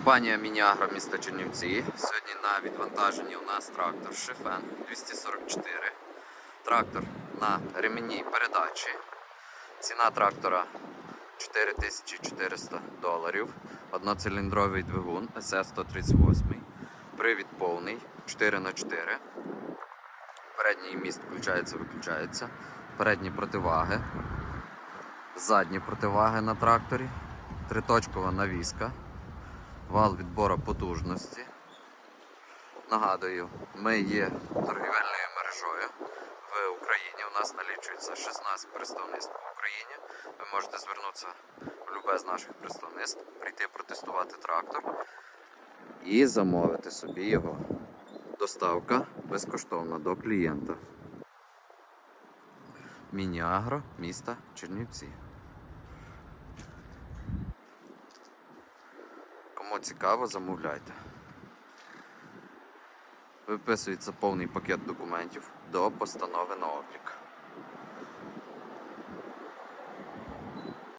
Компанія Мініагро міста Чернівці. Сьогодні на відвантаженні у нас трактор Шифен 244. Трактор на ремені передачі. Ціна трактора 4400 доларів. Одноциліндровий двигун СС-138. Привід повний 4х4. Передній міст включається, виключається. Передні противаги. Задні противаги на тракторі. Триточкова навіска вал відбору потужності. Нагадую, ми є торгівельною мережою в Україні. У нас налічується 16 представництв по Україні. Ви можете звернутися в любе з наших представництв, прийти протестувати трактор і замовити собі його. Доставка безкоштовна до клієнта. Мініагро міста Чернівці. Кому цікаво, замовляйте. Виписується повний пакет документів до постанови на облік.